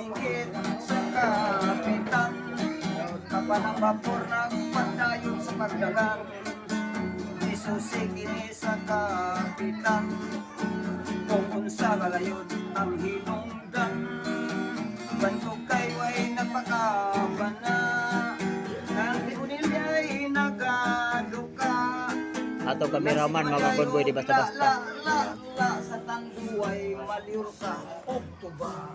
singit sa kapitan. Kapal ang vapor nagpadayon sa pagdagang Isusig ini sa kapitan. Kung unsa galayon ang hinungdan. Bantog kay way nagpakabana Ato kameraman mga convoy di basta-basta. La, la, la, sa tanduay, maliur ka, Oktuba.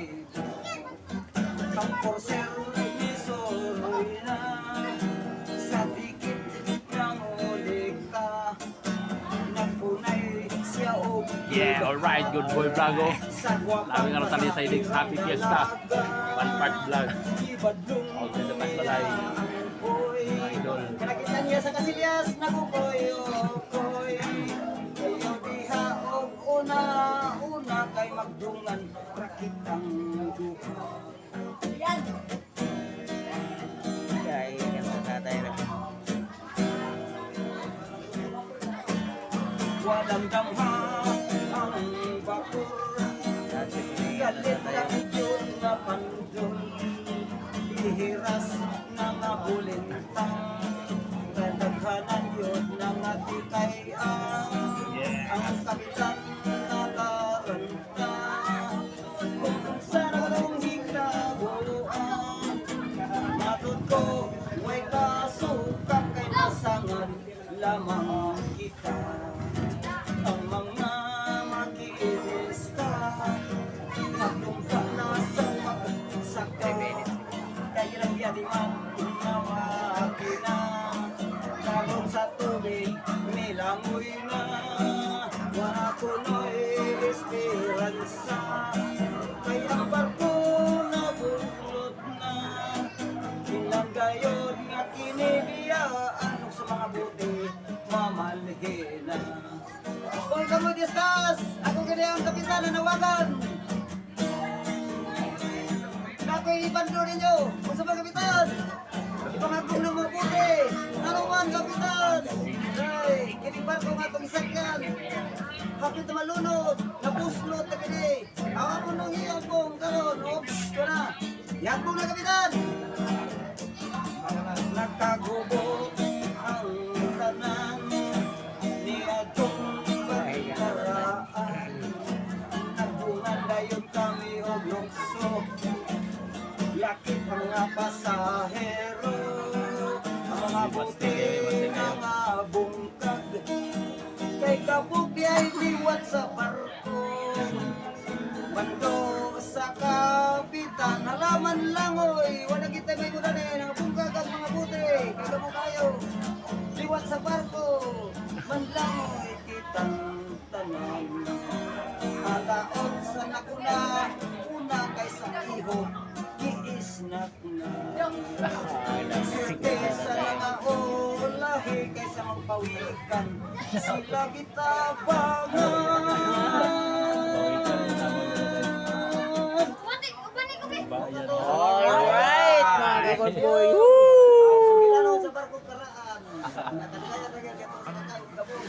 Yeah, alright, good boy oh. Lami nga tali sa ilig Happy Fiesta. One part vlog. All the dapat balay. Idol. Nakita niya sa kasilyas, nagukoy, koy. Kayo diha og una, una kay magdungan, rakitang duha. Walang damha ang bakor, galit lang yun na pandun. Ihiras na nabulintang, kadaghanan yun na natikay ang ang kapitan nakaranta. Kung sana walang hikabuan, matod ko, may kasukap kay masangan lamang kita. Milangoy na. Wala ko no'y esperanza. Kaya barko na bunot na. Ilang gayon nga kinibiyaan sa mga buti, mamalhin na. Kung kamo distas, ako ganyan ang kapitan na nawagan. Nako'y ibando ninyo, Nga itong isakyan. Kapit na malunod, napuslot na gani. Awa mo nung iyong pong karon, oops ko na. Yan po na kapitan. Nagkagubo ang tanan ni Adong Pagkaraan. Nagbungan kami og lukso. Lakit ang mga pasahero. Mga buti, mga bungkag. Kay kabugi ay liwat sa barko. Bando sa kapitan, halaman lang Kaysa mga olahe, kaysa magpawikan, sila kita bangan. Alright mga convoy. Milano sa barko karaan. Nakataya na kaya kaya sa kakay, gabong.